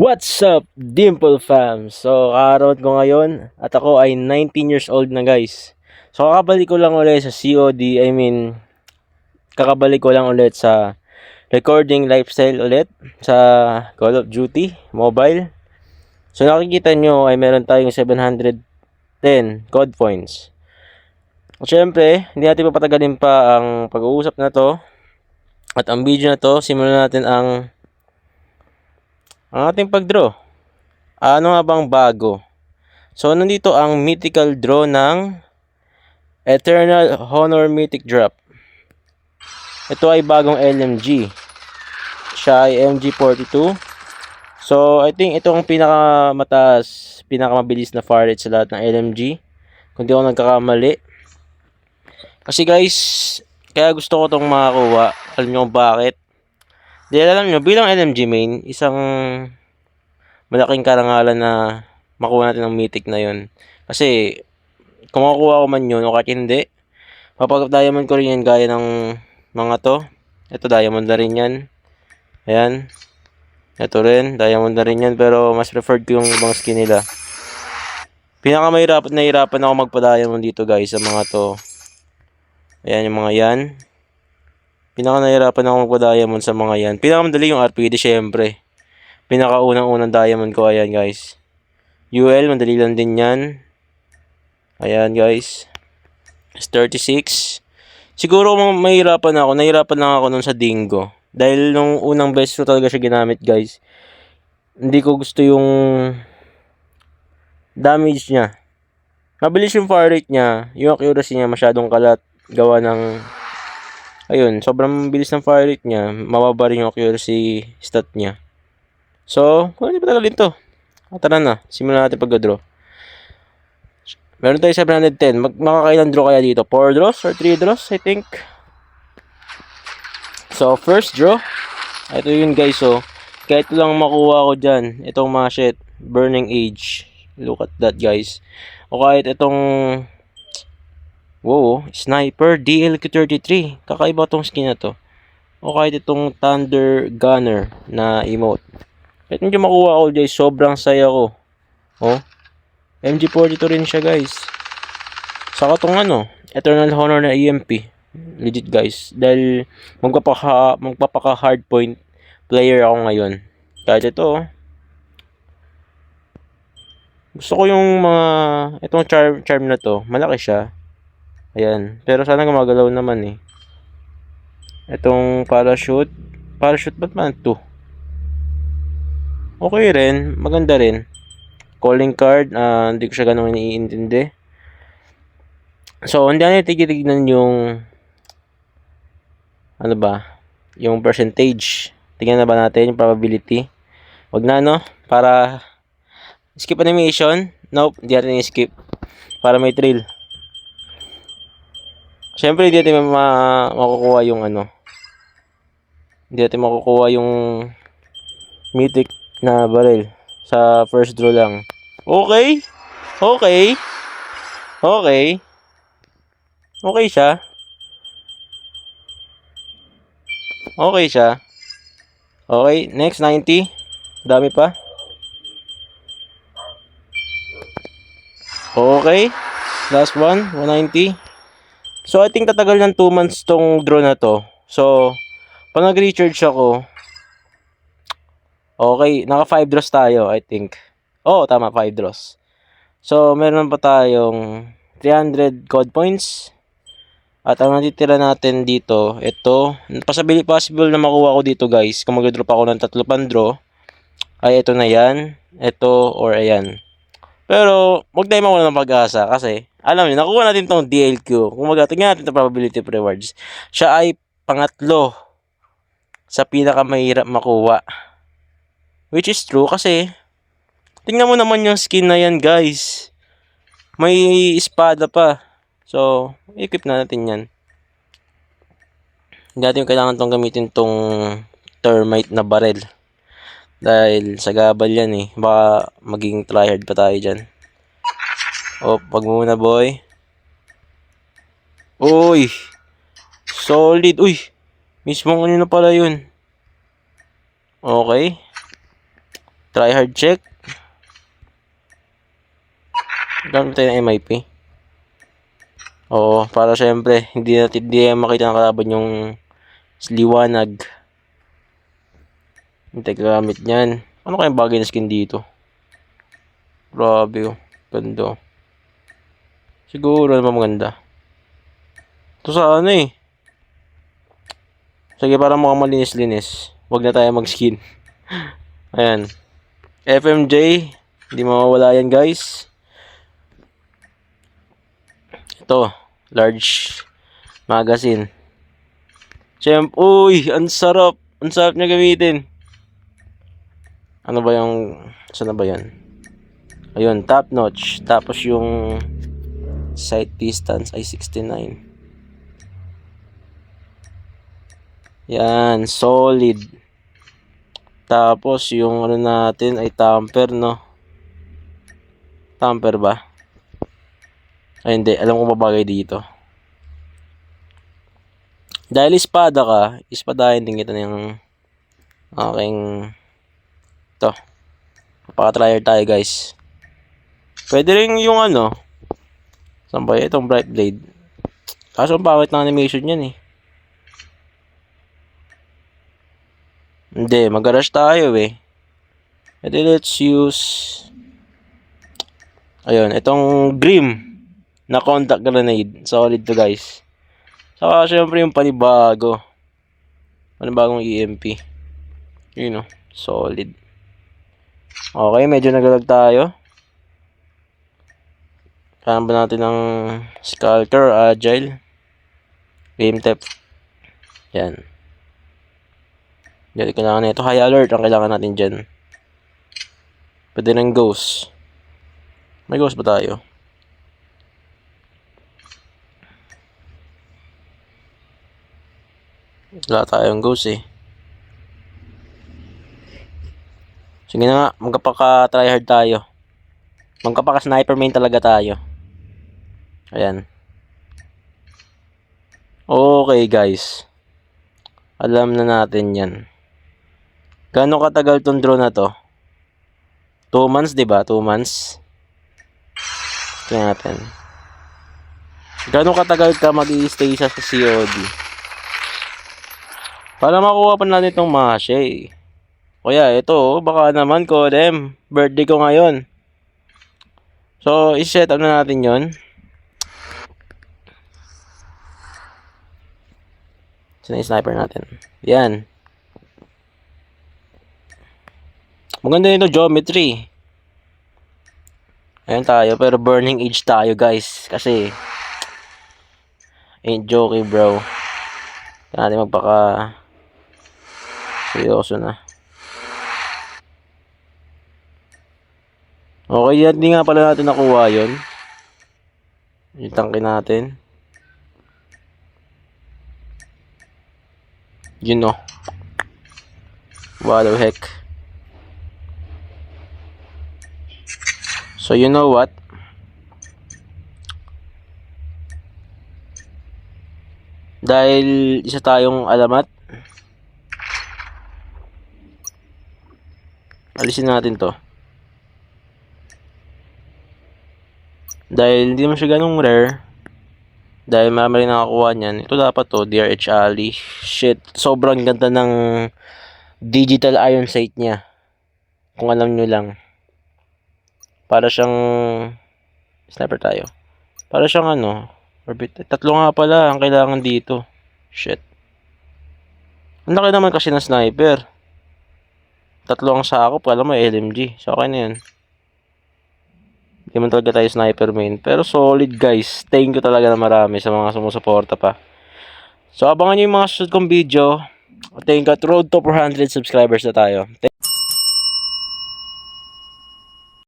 What's up, Dimple fam? So, karoon ko ngayon at ako ay 19 years old na guys. So, kakabalik ko lang ulit sa COD, I mean, kakabalik ko lang ulit sa recording lifestyle ulit sa Call of Duty Mobile. So, nakikita nyo ay meron tayong 710 code points. At syempre, hindi natin papatagalin pa ang pag-uusap na to. At ang video na to, simulan natin ang ang ating pag-draw. Ano nga bang bago? So, nandito ang mythical draw ng Eternal Honor Mythic Drop. Ito ay bagong LMG. Siya ay MG42. So, I think ito ang pinakamataas, pinakamabilis na fire rate sa lahat ng LMG. Kung di ako nagkakamali. Kasi guys, kaya gusto ko itong makakuha. Alam niyo kung bakit? Dahil alam nyo, bilang LMG main, isang malaking karangalan na makuha natin ang mythic na yun. Kasi, kung makukuha ko man yun, o kahit hindi, papag-diamond ko rin yan gaya ng mga to. Ito, diamond na rin yan. Ayan. Ito rin, diamond na rin yan, pero mas preferred ko yung ibang skin nila. Pinakamahirap, nahirapan ako magpa-diamond dito guys, sa mga to. Ayan yung mga yan. Pinaka nahirapan ako magpa-diamond sa mga yan. Pinakamadali yung RPD syempre. Pinakaunang-unang diamond ko ayan guys. UL madali lang din yan. Ayan guys. It's 36. Siguro ma- mahirapan ako. Nahirapan lang ako nun sa Dingo. Dahil nung unang best ko talaga siya ginamit guys. Hindi ko gusto yung damage niya. Mabilis yung fire rate niya. Yung accuracy niya masyadong kalat. Gawa ng ayun, sobrang bilis ng fire rate niya, mababa rin yung accuracy stat niya. So, kung hindi pa tagalin to. Ah, tara na, simulan natin pag-draw. Meron tayo 710. Mag makakailan draw kaya dito? 4 draws or 3 draws, I think. So, first draw. Ito yun guys, so. Kahit lang makuha ko dyan, itong mga shit, Burning Age. Look at that guys. O kahit itong Wow, Sniper DLQ33. Kakaiba tong skin na to. O kahit itong Thunder Gunner na emote. Kahit hindi makuha ko guys, sobrang saya ko. Oh, MG42 rin siya guys. Saka tong ano, Eternal Honor na EMP. Legit guys. Dahil magpapaka, magpapaka hardpoint player ako ngayon. Kahit ito oh. Gusto ko yung mga, itong charm, charm na to, malaki siya. Ayan. Pero sana gumagalaw naman eh. Itong parachute. Parachute ba't man 2? Okay rin. Maganda rin. Calling card. ah, hindi ko siya ganun iniintindi. So, hindi natin tigitignan yung ano ba? Yung percentage. Tingnan na ba natin yung probability? Wag na no? Para skip animation. Nope, hindi natin i-skip. Para may thrill. Siyempre, hindi natin ma makukuha yung ano. Hindi natin makukuha yung mythic na barrel sa first draw lang. Okay. Okay. Okay. Okay siya. Okay siya. Okay, next 90. Dami pa. Okay. Last one, 190. So, I think tatagal ng 2 months tong draw na to. So, pag nag-recharge ako, okay, naka 5 draws tayo, I think. Oo, oh, tama, 5 draws. So, meron pa tayong 300 code points. At ang natitira natin dito, ito, possible, possible na makuha ko dito guys, kung mag-drop ako ng tatlo pang draw, ay ito na yan, ito, or ayan. Pero, huwag tayo mawala ng pag-asa kasi, alam niyo, nakuha natin tong DLQ. Kung tingnan natin itong probability of rewards. Siya ay pangatlo sa pinakamahirap makuha. Which is true kasi, tingnan mo naman yung skin na yan guys. May espada pa. So, equip na natin yan. Hindi natin kailangan tong gamitin tong thermite na barrel. Dahil sa gabal yan eh. Baka maging tryhard pa tayo dyan. O, pag muna boy. Uy! Solid! Uy! Mismo ano na pala yun. Okay. Try hard check. Gamit tayo ng MIP. Oo, para syempre, hindi natin hindi makita ng kalaban yung liwanag. Hindi tayo gamit niyan. Ano kayang bagay na skin dito? Grabe oh. Ganda oh. Siguro naman maganda. Ito sa ano eh. Sige, para mukhang malinis-linis. Huwag na tayo mag-skin. Ayan. FMJ. Hindi mawawala yan guys. Ito. Large magazine. Siyempre, uy, ang sarap. Ang sarap niya gamitin. Ano ba yung, saan na ba yan? Ayun, top notch. Tapos yung sight distance ay 69. Yan, solid. Tapos yung ano natin ay tamper, no? Tamper ba? Ay hindi, alam ko babagay dito. Dahil espada ka, ispadahin din kita ng aking to. Papaka-tryer tayo guys. Pwede rin yung ano. Saan ba? Itong bright blade. Kaso ang pangit ng animation yan eh. Hindi, mag-rush tayo eh. Edi let's use Ayun, itong Grim na contact grenade. Solid to guys. Saka syempre yung panibago. Panibagong EMP. Yun oh, solid. Okay, medyo nagalag tayo. Kailangan ba natin ng Skulker, Agile, Game Tep. Yan. Yan, kailangan na ito. High alert ang kailangan natin dyan. Pwede ng ghost. May ghost ba tayo? Wala tayong ghost eh. Sige na nga, magkapaka-tryhard tayo. Magkapaka-sniper main talaga tayo. Ayan. Okay guys. Alam na natin yan. Gano'ng katagal tong drone na to? 2 months, di ba? 2 months. Tingnan natin. Gano'ng katagal ka mag stay sa COD? Para makuha pa natin itong mashe eh. Kuya, ito oh, baka naman ko, dem. Birthday ko ngayon. So, iset up na natin yon. Sino yung sniper natin? Yan. Maganda nito geometry. Ayan tayo, pero burning age tayo guys. Kasi, ain't joking bro. Kaya natin magpaka seryoso na. Okay, yan, hindi nga pala natin nakuha yun. Yung tangke natin. You know. What the heck. So, you know what? Dahil isa tayong alamat. Alisin natin to. Dahil hindi mo siya ganong rare. Dahil marami rin nakakuha niyan. Ito dapat to, DRH Ali. Shit, sobrang ganda ng digital iron sight niya. Kung alam nyo lang. Para siyang sniper tayo. Para siyang ano, orbit. Tatlo nga pala ang kailangan dito. Shit. Ang laki naman kasi ng sniper. Tatlo ang sakop, alam mo LMG. So okay na yan. Hindi man talaga tayo sniper main. Pero solid guys. Thank you talaga na marami sa mga sumusuporta pa. So abangan nyo yung mga susunod kong video. Thank you at road to 400 subscribers na tayo. Thank